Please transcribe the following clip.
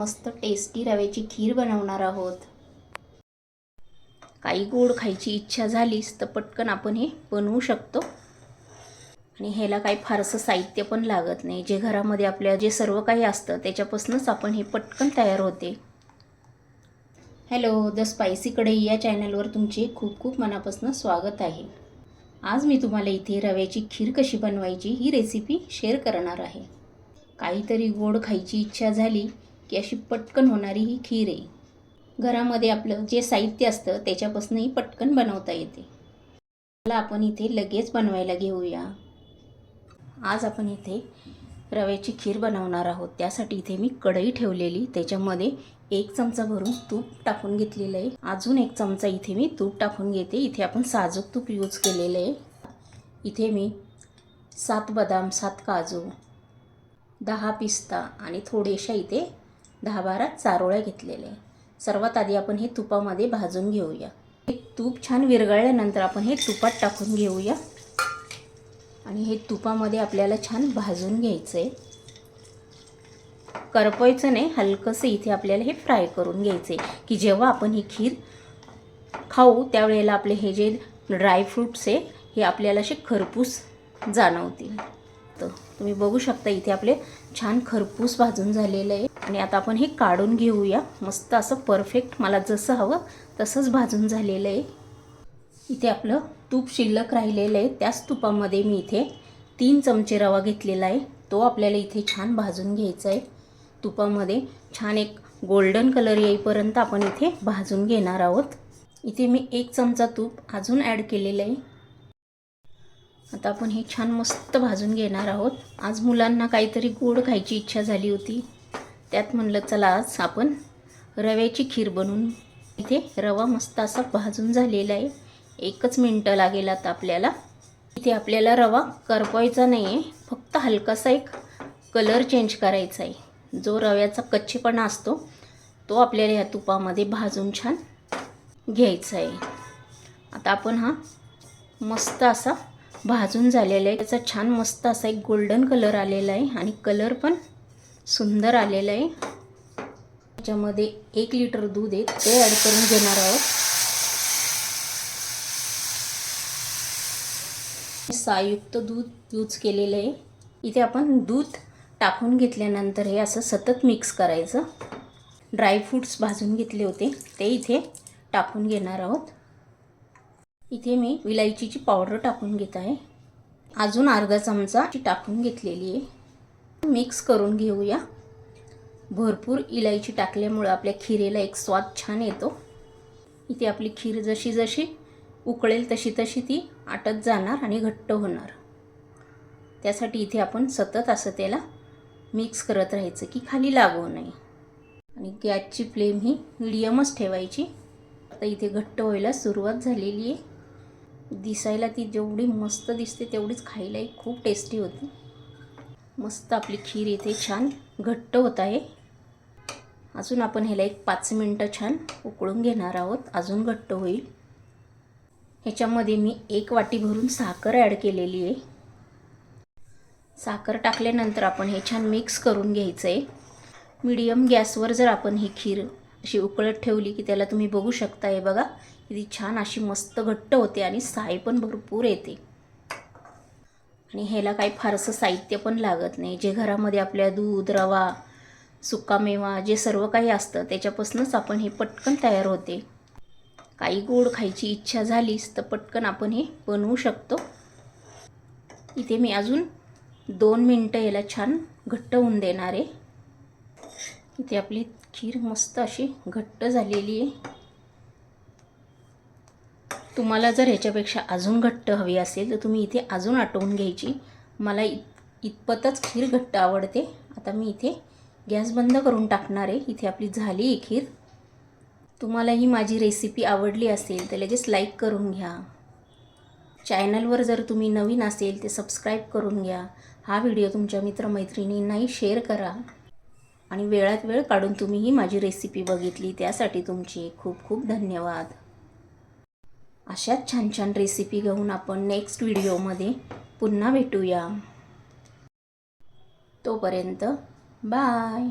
मस्त टेस्टी रव्याची खीर बनवणार आहोत. काही गोड खायची इच्छा झालीच तर पटकन आपण हे बनवू शकतो. आणि ह्याला काही फारसं साहित्य पण लागत नाही. जे घरामध्ये आपल्या जे सर्व काही असतं त्याच्यापासूनच आपण हे पटकन तयार होते. हॅलो द स्पायसी कढई या चॅनलवर तुमचे खूप खूप मनापासून स्वागत आहे. आज मी तुम्हाला इथे रव्याची खीर कशी बनवायची ही रेसिपी शेअर करणार आहे. काहीतरी गोड खायची इच्छा झाली की अशी पटकन होणारी ही खीर आहे. घरामध्ये आपलं जे साहित्य असतं त्याच्यापासूनही पटकन बनवता येते. मला आपण इथे लगेच बनवायला घेऊया. आज आपण इथे रव्याची खीर बनवणार आहोत. त्यासाठी इथे मी कढई ठेवलेली. त्याच्यामध्ये एक चमचा भरून तूप टाकून घेतलेलं आहे. अजून एक चमचा इथे मी तूप टाकून घेते. इथे आपण साजूक तूप यूज केलेलं आहे. इथे मी सात बदाम सात काजू दहा पिस्ता आणि थोडेशा इथे दहा बारा चारोळ्या घेतलेले आहे सर्वात आधी आपण हे तुपामध्ये भाजून घेऊया. हे तूप छान विरघळल्यानंतर आपण हे तुपात टाकून घेऊया. आणि हे तुपामध्ये आपल्याला छान भाजून घ्यायचं आहे करपवायचं नाही हलकंसं इथे आपल्याला हे फ्राय करून घ्यायचं आहे की जेव्हा आपण ही खीर खाऊ त्यावेळेला आपले हे जे ड्रायफ्रूट्स आहे हे आपल्याला असे खरपूस जाणवतील. तर तुम्ही बघू शकता इथे आपले छान खरपूस भाजून झालेलं आहे. आणि आता आपण हे काढून घेऊया. मस्त असं परफेक्ट मला जसं हवं तसंच भाजून झालेलं आहे. इथे आपलं तूप शिल्लक राहिलेलं आहे. त्याच तुपामध्ये मी इथे तीन चमचे रवा घेतलेला आहे. तो आपल्याला इथे छान भाजून घ्यायचा आहे. तुपामध्ये छान एक गोल्डन कलर येईपर्यंत आपण इथे भाजून घेणार आहोत. इथे मी एक चमचा तूप अजून ॲड केलेलं आहे. आता आपण हे छान मस्त भाजून घेणार आहोत. आज मुलांना काहीतरी गोड खायची इच्छा झाली होती. त्यात म्हणलं चला आज आपण रव्याची खीर बनवून इथे रवा मस्त असा भाजून झालेला आहे. एकच मिनटं लागेल आता आपल्याला. इथे आपल्याला रवा करपवायचा नाही आहे फक्त हलकासा एक कलर चेंज करायचा आहे. जो रव्याचा कच्चेपणा असतो तो आपल्याला ह्या तुपामध्ये भाजून छान घ्यायचा आहे. आता आपण हा मस्त असा भाजून झालेला आहे. त्याचा छान मस्त असा एक गोल्डन कलर आलेला आहे आणि कलर पण सुंदर आलेलं आहे. त्याच्यामध्ये एक लिटर दूध आहे. ते ॲड करून घेणार आहोत. सायुक्त दूध यूज केलेलं आहे. इथे आपण दूध टाकून घेतल्यानंतर हे असं सतत मिक्स करायचं. ड्रायफ्रूट्स भाजून घेतले होते. ते इथे टाकून घेणार आहोत. इथे मी विलायचीची पावडर टाकून घेत आहे. अजून अर्धा चमचा टाकून घेतलेली आहे. मिक्स करून घेऊया. भरपूर इलायची टाकल्यामुळं आपल्या खिरेला एक स्वाद छान येतो. इथे आपली खीर जशी जशी उकळेल तशी तशी ती आटत जाणार आणि घट्ट होणार. त्यासाठी इथे आपण सतत असं त्याला मिक्स करत राहायचं की खाली लागू नये. आणि गॅसची फ्लेम ही मिडियमच ठेवायची. आता इथे घट्ट व्हायला सुरुवात झालेली आहे. दिसायला ती जेवढी मस्त दिसते तेवढीच खायलाही खूप टेस्टी होती. मस्त आपली खीर इथे छान घट्ट होत आहे. अजून आपण ह्याला एक पाच मिनटं छान उकळून घेणार आहोत. अजून घट्ट होईल. ह्याच्यामध्ये मी एक वाटी भरून साखर ॲड केलेली आहे. साखर टाकल्यानंतर आपण हे छान मिक्स करून घ्यायचं आहे मीडियम गॅसवर जर आपण ही खीर अशी उकळत ठेवली की त्याला तुम्ही बघू शकता हे बघा. ती छान अशी मस्त घट्ट होते आणि साय पण भरपूर येते. आणि ह्याला काही फारसं साहित्य पण लागत नाही. जे घरामध्ये आपल्या दूध रवा सुकामेवा जे सर्व काही असतं त्याच्यापासूनच आपण हे पटकन तयार होते. काही गोड खायची इच्छा झालीच तर पटकन आपण हे बनवू शकतो. इथे मी अजून दोन मिनटं याला छान घट्ट होऊन देणार आहे. इथे आपली खीर मस्त अशी घट्ट झालेली आहे. तुम्हाला जर ह्याच्यापेक्षा अजून घट्ट हवी असेल तर तुम्ही इथे अजून आटवून घ्यायची. मला इत इतपतच खीर घट्ट आवडते. आता मी इथे गॅस बंद करून टाकणार आहे. इथे आपली झाली आहे खीर. तुम्हाला ही माझी रेसिपी आवडली असेल तर लगेच लाईक करून घ्या. चॅनलवर जर तुम्ही नवीन असेल ते सबस्क्राईब करून घ्या. हा व्हिडिओ तुमच्या मित्रमैत्रिणींनाही शेअर करा. आणि वेळात वेळ काढून तुम्ही ही माझी रेसिपी बघितली त्यासाठी तुमचे खूप खूप धन्यवाद. अशाच छान छान रेसिपी घेऊन आपण नेक्स्ट व्हिडिओमध्ये पुन्हा भेटूया. तोपर्यंत बाय